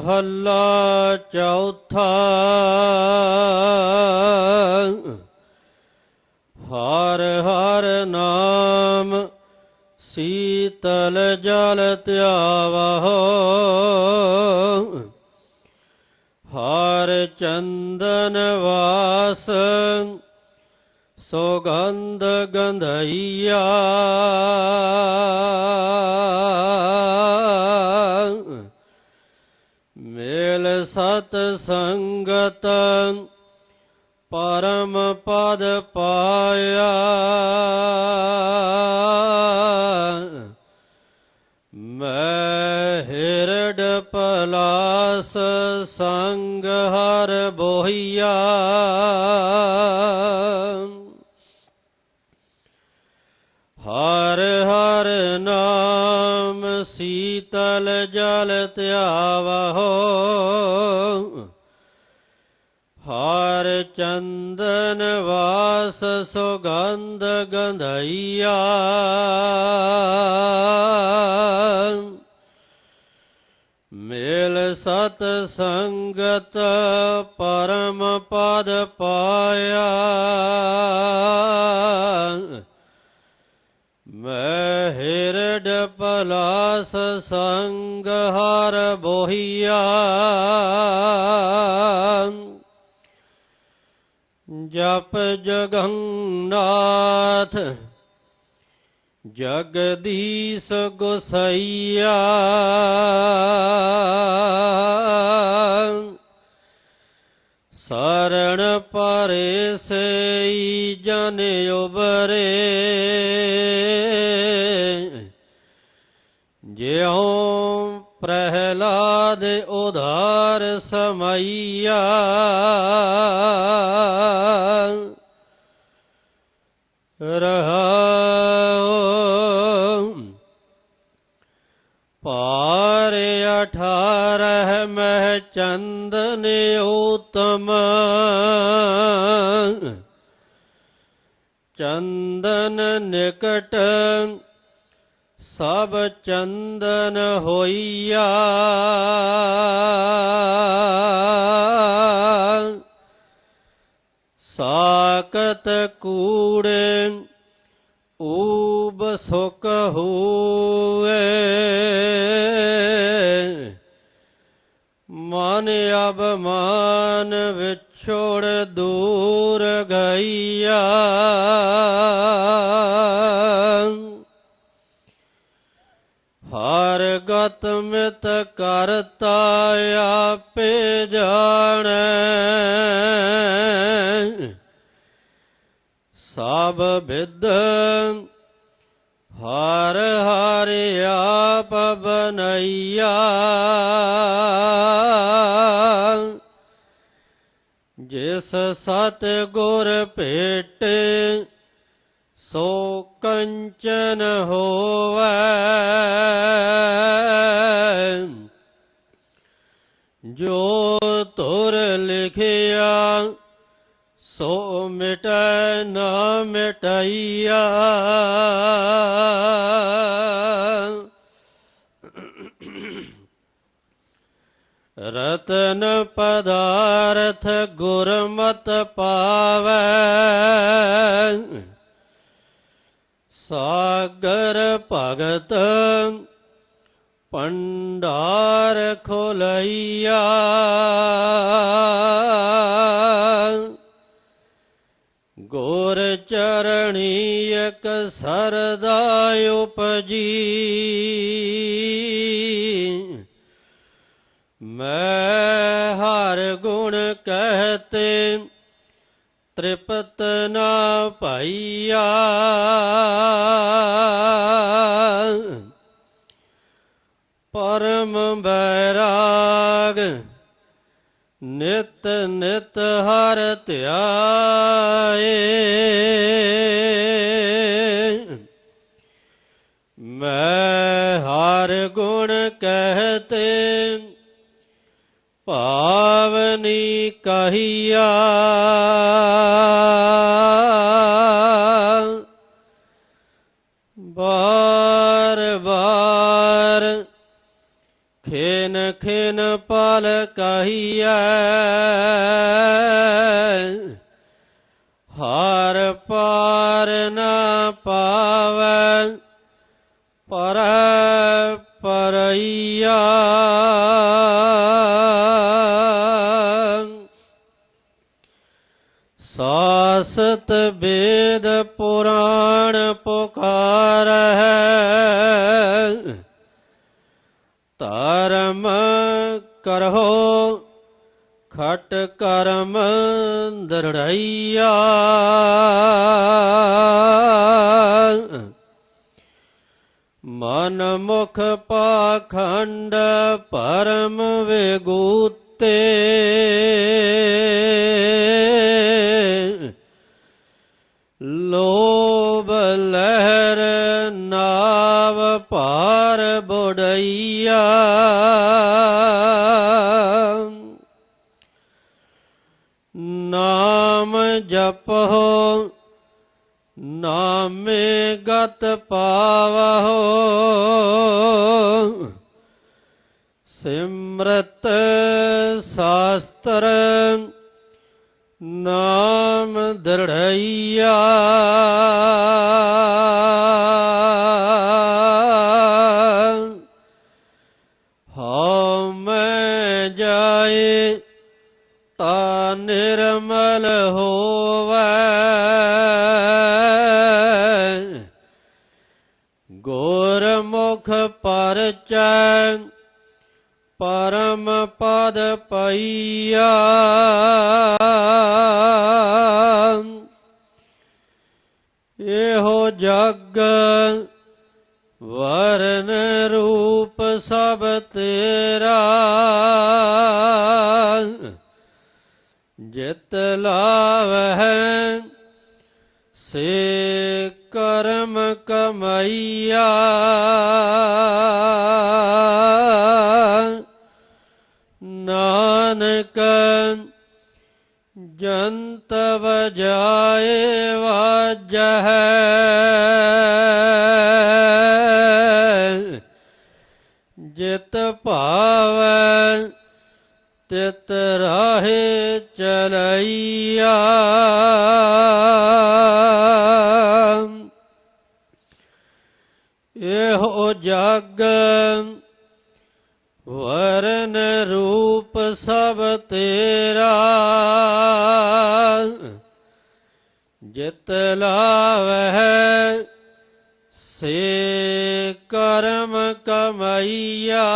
ਮਹੱਲਾ ਚੌਥਾ ਹਰ ਹਰ ਨਾਮ ਸੀਤਲ ਜਲ ਧਿਆਵਹੁ ਹਰ ਚੰਦਨ ਵਾਸ ਸੁਗੰਧ ਗੰਧਈਆ ਮੇਲ ਸਤ ਸੰਗਤ ਪਰਮ ਪਦ ਪਾਇਆ ਮੈਂ ਹਿਰਡ ਪਲਾਸ ਸੰਗ ਹਰ ਬੋਹੀਆ ਹਰ ਹਰ ਨਾਮ ਸੀਤਲ ਜਲ ਧਿਆਵਹੁ ਚੰਦਨ ਵਾਸ ਸੁਗੰਧ ਗੰਧਈਆ ਮੇਲ ਸਤ ਸੰਗਤ ਪਰਮ ਪਦ ਪਾਇਆ ਮੈਂ ਹਿਰਡ ਪਲਾਸ ਸੰਗ ਹਰ ਬੋਹੀਆ ਜਪ ਜਗੰਨਾਥ ਜਗਦੀਸ਼ ਗੁਸਈਆ। ਸਰਣ ਪਰੇ ਸਈ ਜਨ ਉਬਰੇ ਜਿਉ ਪ੍ਰਹਿਲਾਦ ਉਧਾਰ ਸਮਈਆ। ਚੰਦਨ ਉਤਮ। ਚੰਦਨ ਨਿਕਟ ਸਭ ਚੰਦਨ ਹੋਈਆ। ਸਾਕਤ ਕੂੜੇ ਊਬ ਸੁਖ ਹੋਏ। ਮਨ ਅਬਮਾਨ ਵਿਛੋੜ ਦੂਰ ਗਈਆ। ਹਰ ਗਤ ਮਿਤ ਕਰਤਾ ਆਪੇ ਜਾਣੈ। ਸਭ ਵਿਦ ਹਰ ਹਰ ਆਪ ਬਨਈਆ ਜਿਸ ਸਤ ਗੁਰ ਭੇਟੇ ਸੋ ਕੰਚਨ ਹੋਵੈ। ਜੋ ਤੁਰ ਲਿਖਿਆ ਸੋ ਮਿਟੈ ਨਾ ਮਿਟਈਆ। ਰਤਨ ਪਦਾਰਥ ਗੁਰਮਤ ਪਾਵੈ। ਸਾਗਰ ਭਗਤ ਭੰਡਾਰ ਖੋਲਈਆ। ਗੋਰ ਚਰਣੀ ਇਕ ਸਰਦਾ ਉਪਜੀ। ਮੈਂ ਹਰ ਗੁਣ ਕਹਤੇ, ਤ੍ਰਿਪਤ ਨਾ ਪਾਈਆ ਪਰਮ ਬੈਰਾਗ, ਨਿਤ ਨਿਤ ਹਰ ਧਿਆਏ। ਮੈਂ ਹਰ ਗੁਣ ਕਹਤੇ ਭਾਵਨੀ ਕਹੀਆ। ਬਾਰ ਬਾਰ ਖੇਨ ਖੇਨ ਪਲ ਕਹੀਐ। ਹਰ ਪਾਰ ਨਾ ਪਾਵੈ ਪਰ ਪਰਈਆ। ਸਾਸਤ ਬੇਦ ਪੁਰਾਣ ਪੁਕਾਰ ਹੈ ਧਰਮ ਕਰੋ ਖਟ ਕਰਮ ਦਰੜਈਆ। ਮਨ ਮੁਖ ਪਾਖੰਡ ਪਰਮ ਵਿਗੂਤੇ। ਨਾਵ ਪਾਰ ਬੁੜਈਆ। ਨਾਮ ਜਪੋ ਨਾਮੇ ਗਤ ਪਾਵਹੁ। ਸਿਮਰਤ ਸਾਸਤਰ ਨਾਮ ਦ੍ਰਿੜਈਆ। ਪਰਚੈ ਪਰਮ ਪਦ ਪਈਆ। ਇਹੋ ਜਗ ਵਰਨ ਰੂਪ ਸਭ ਤੇਰਾ। ਜਿਤ ਲਾਵਹਿ ਸੇ ਕਰਮ ਕਮਈਆ। ਨਾਨਕ ਜੰਤ ਵਜਾਏ ਵਾਜਹਿ ਜਿਤ ਭਾਵੈ ਤਿਤ ਰਾਹੇ ਚਲਈਆ ਇਹੋ ਜਗ ਵਰ ਰੂਪ ਸਭ ਤੇਰਾ। ਜਿਤ ਲਾਵਹਿ ਸੇ ਕਰਮ ਕਮਈਆ।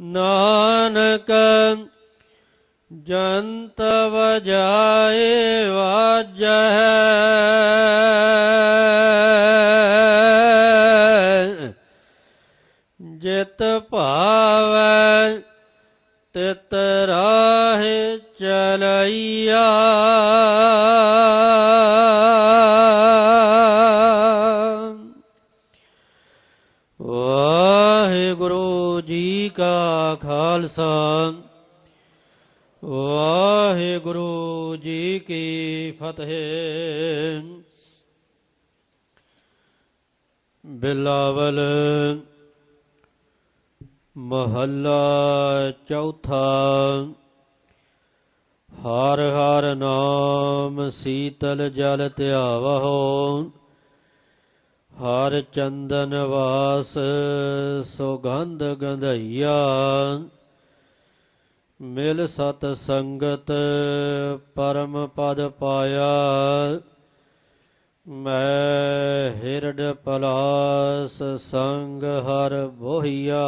ਨਾਨਕ ਜੰਤ ਵਜਾਏ ਵਾਜਹਿ। ਤਿਤ ਰਾਹੇ ਚਲਈਆ। ਵਾਹਿਗੁਰੂ ਜੀ ਕਾ ਖਾਲਸਾ। ਵਾਹਿਗੁਰੂ ਜੀ ਕੀ ਫਤਿਹ। ਬਿਲਾਵਲ ਮਹੱਲਾ ਚੌਥਾ। ਹਰ ਹਰ ਨਾਮ ਸੀਤਲ ਜਲ ਧਿਆਵਹੋ, ਹਰ ਚੰਦਨ ਵਾਸ ਸੁਗੰਧ ਗੰਧਈਆ। ਮਿਲ ਸਤ ਸੰਗਤ ਪਰਮ ਪਦ ਪਾਇਆ। ਮੈਂ ਹਿਰਡ ਪਲਾਸ ਸੰਗ ਹਰ ਬੋਹੀਆ।